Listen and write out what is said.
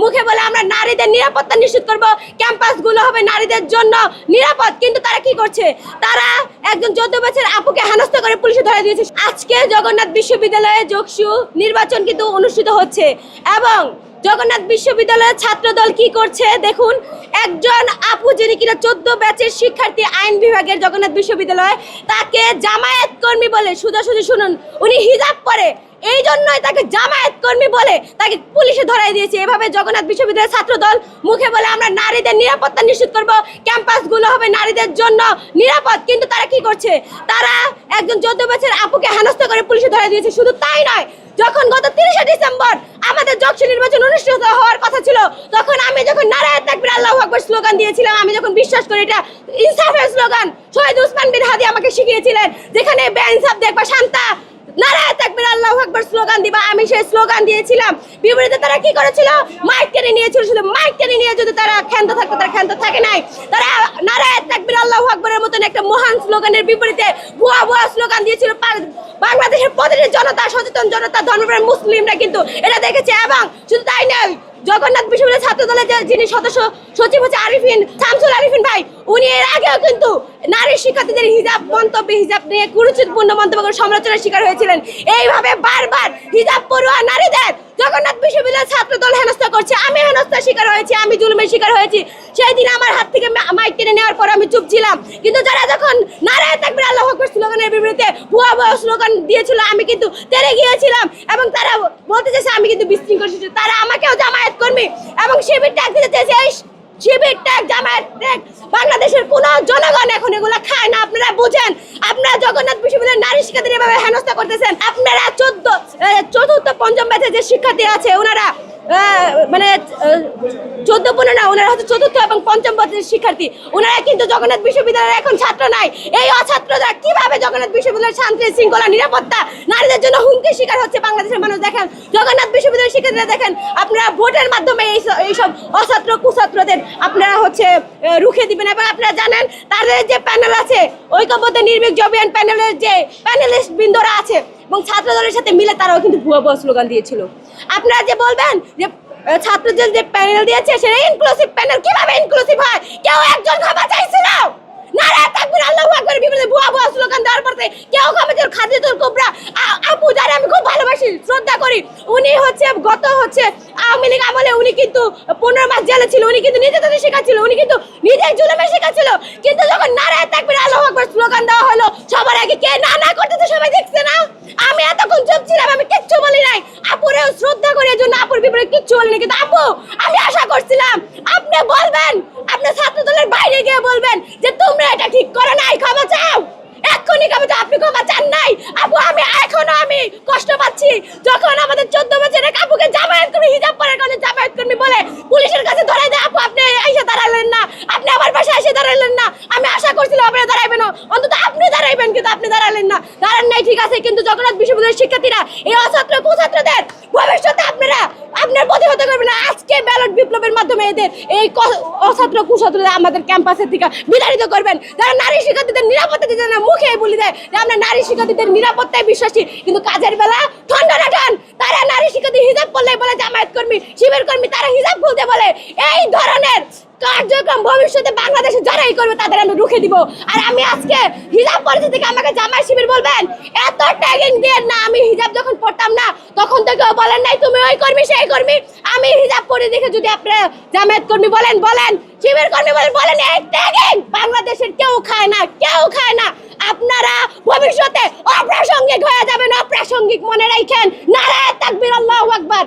মুখে বলে আমরা নারীদের নিরাপত্তা নিশ্চিত করব, ক্যাম্পাসগুলো হবে নারীদের জন্য নিরাপদ। কিন্তু তারা কি করছে? তারা একজন চোদ্দ বছর আপুকে হেনস্থা করে পুলিশে ধরে দিয়েছে। আজকে জগন্নাথ বিশ্ববিদ্যালয়ে যোগসু নির্বাচন কিন্তু অনুষ্ঠিত হচ্ছে এবং জগন্নাথ বিশ্ববিদ্যালয়ের ছাত্রদল কি করছে? দেখুন, একজন আপু যিনি কিনা চোদ্দ ব্যাচের শিক্ষার্থী আইন বিভাগের জগন্নাথ বিশ্ববিদ্যালয়, তাকে জামায়াত কর্মী বলে সোজাসুজি শুনুন, উনি হিজাব পরে এই জন্যই তাকে জামায়াত কর্মী বলে তাকে পুলিশে ধরাই দিয়েছে। এভাবে জগন্নাথ বিশ্ববিদ্যালয়ের ছাত্র দল মুখে বলে আমরা নারীদের নিরাপত্তা নিশ্চিত করব। ক্যাম্পাসগুলো হবে নারীদের জন্য নিরাপদ। কিন্তু তারা কি করছে? তারা একজন চোদ্দ বছর আপুকে হেনস্থা করে পুলিশে ধরে দিয়েছে। শুধু তাই নয়, যখন গত তিরিশে ডিসেম্বর আমাদের যক্ষী নির্বাচন অনুষ্ঠিত হওয়ার কথা ছিল, তখন আমি যখন নারায়ণ তাকবির, আল্লাহ আকবর স্লোগান দিয়েছিলাম, আমি যখন বিশ্বাস করি এটা ইনসাফের স্লোগান, শহীদ উসমান বিন হাদি আমাকে শিখিয়েছিলেন, যেখানে বেইনসাফ দেখবা শান্তা, নারায়ণ স্লোগান দিবা, আমি সেই স্লোগান দিয়েছিলাম। বিপরীতে তারা কি করেছিল? মাইক টেনে নিয়েছিল শুধু। মাইক টেনে নিয়ে যদি তারা ক্ষান্ত থাকতো, তারা ক্ষান্ত থাকে নাই। তারা নারায়ণ তাকবির, আল্লাহ আকবরের মতন একটা মহান স্লোগানের বিপরীতে ভুয়া ভুয়া স্লোগান দিয়েছিল। বাংলাদেশের প্রতিটি জনতা, সচেতন জনতা, ধর্মপ্রাণ মুসলিমরা কিন্তু এটা দেখেছে এবং শুধু তাই নয় জগন্নাথ বিশ্ববিদ্যালয় ছাত্র দলের যিনি সদস্য সচিব হচ্ছে আরিফিন, শামসুল আরিফিন ভাই, উনি এর আগেও কিন্তু নারী শিক্ষার্থীদের হিজাব, মন্তব্য হিজাব নিয়ে কুরুচিতপূর্ণ মন্তব্য করে সমালোচনার শিকার হয়েছিলেন। এইভাবে বারবার হিজাব পড়ুয়া নারীদের জগন্নাথ বিশ্ববিদ্যালয় ছাত্র দল হেনস্থা করছে। আমি হেনস্থার শিকার হয়েছি, আমি জুলুমের শিকার হয়েছি। সেই দিন আমার হাত থেকে মাইক টেনে নেওয়ার পর আমি চুপ ছিলাম। কিন্তু যারা যখন নারায়ণ তাকবির আল্লাহ আকবর স্লোগানের বিপরীতে ভুয়া ভুয়া স্লোগান দিয়েছিল, আমি কিন্তু তেরে গিয়েছিলাম এবং তারা বলতে চাইছে আমি কিন্তু বিশৃঙ্খল তারা আমাকেও জামায়াত কর্মী এবং শিবির ট্যাগ দিতে চেয়েছে। এই শিবির ট্যাগ জামায়াত ট্যাগ বাংলাদেশের কোনো জনগণ এখন এগুলো খায় না। আপনারা বুঝেন জগন্নাথ বিশ্ববিদ্যালয়ের নারী শিক্ষার্থীদের এভাবে হেনস্থা করতেছেন। আপনারা চোদ্দ চতুর্থ, পঞ্চম ব্যাচে যে শিক্ষার্থী আছে, ওনারা মানে চোদ্দ পনেরো না, ওনারা হচ্ছে চতুর্থ এবং পঞ্চম বছরের শিক্ষার্থী। ওনারা কিন্তু জগন্নাথ বিশ্ববিদ্যালয়ের এখন ছাত্র নাই এই অছাত্ররা কীভাবে জগন্নাথ বিশ্ববিদ্যালয়ের শান্তি, শৃঙ্খলা, নিরাপত্তা, নারীদের জন্য হুমকির শিকার হচ্ছে বাংলাদেশের মানুষ দেখেন? জগন্নাথ বিশ্ববিদ্যালয়ের শিক্ষার্থীরা দেখেন, আপনারা ভোটের মাধ্যমে এই এইসব অছাত্র, কুছাত্রদের আপনারা হচ্ছে রুখে দিবেন এবং আপনারা জানেন, তাদের যে প্যানেল আছে, ঐক্যবদ্ধ, নির্ভীক জবিয়ান প্যানেলের যে প্যানেলিস্ট বৃন্দরা আছে এবং ছাত্র দলের সাথে মিলে তারাও কিন্তু ভুয়া ভুয়া স্লোগান দিয়েছিল। আপনারা যে বলবেন যে ছাত্রদের যে প্যানেল দিয়েছে, সেটা ইনক্লুসিভ প্যানেল কীভাবে ইনক্লুসিভ হয়? কেউ একজন ক্ষমা চাইছিল। শ্রদ্ধা করি। উনি হচ্ছে, গত হচ্ছে উনি কিন্তু পনেরো মাস জেলে ছিল, উনি কিন্তু উনি কিন্তু শেখাচ্ছিল। কিন্তু যখন স্লোগান দেওয়া হলো, সবার আগে কে না না করতেছে, সবাই দেখছে না আমি এতক্ষণ চুপ ছিলাম আমি কিচ্ছু বলি নাই আপুরেও শ্রদ্ধা করি আপুর কিচ্ছু বলিনি কিন্তু আপু, আমি আশা করছিলাম আপনি বলবেন, আপনি ছাত্র দলের বাইরে গিয়ে বলবেন যে তোমরা এটা ঠিক করো নাই ক্ষমা চাও। এক্ষুনি ক্ষমা চাও, আপনি ক্ষমা চান নাই। আপু, আমি, এখনও আমি কষ্ট পাচ্ছি। যখন আমাদের চোদ্দ বছরের আপুকে জামায়াত কর্মী, হিজাব পরার কারণে জামায়াত কর্মী বলে পুলিশের কাছে ধরাই দেয়, আপু, আপনি এসে দাঁড়ালেন না। আপনি আমার বাসায় এসে দাঁড়ালেন না। আমি আশা করছিলাম আপনি দাঁড়াইবেন। অন্তত আপনি দাঁড়াইবেন, কিন্তু আপনি দাঁড়ালেন না। দাঁড়ান নাই, ঠিক আছে, কিন্তু জগন্নাথ বিশ্ববিদ্যালয়ের শিক্ষার্থীরা, এই অছাত্র কুছাত্রদের ভবিষ্যতে আপনারা আপনার প্রতিহত করবেন না। আজকে ব্যালট বিপ্লবের মাধ্যমে এদের এই অছাত্র কুছাত্রদের আমাদের ক্যাম্পাসের থেকে বিতাড়িত করবেন। যারা নারী শিক্ষার্থীদের নিরাপত্তা দিতে না মুখে বলি দেয় যে আমরা নারী শিক্ষার্থীদের নিরাপত্তায় বিশ্বাসী। কিন্তু কাজের বেলা ঠন্ডা ঠন তারা নারী শিক্ষার্থী হিজাব করলে বলে জামায়াত কর্মী, শিবির কর্মী, তারা হিজাব খুলতে বলে। এই ধরনের কার্যক্রম ভবিষ্যতে বাংলাদেশে যারাই করবে তাদের আমি রুখে দিব। আর আমি আজকে হিজাব পরিচিতি থেকে আমাকে জামাই শিবির বলবেন, এত ট্যাগিং দিয়ে না আমি হিজাব যখন পড়তাম না, তখন তো কেউ বলেন নাই, তুমি ওই কর্মী, সেই কর্মী। আমি হিজাব পরে দেখে যদি আপনারা জামায়াত কর্মী বলেন বলেন, শিবির কর্মী বলেন বলেন, এই ট্যাগিং বাংলাদেশের কেউ খায় না, কেউ খায় না। আপনারা ভবিষ্যতে অপ্রাসঙ্গিক হয়ে যাবেন, অপ্রাসঙ্গিক মনে রাখেন। নারায়ণ তাকবির, আল্লাহু আকবার।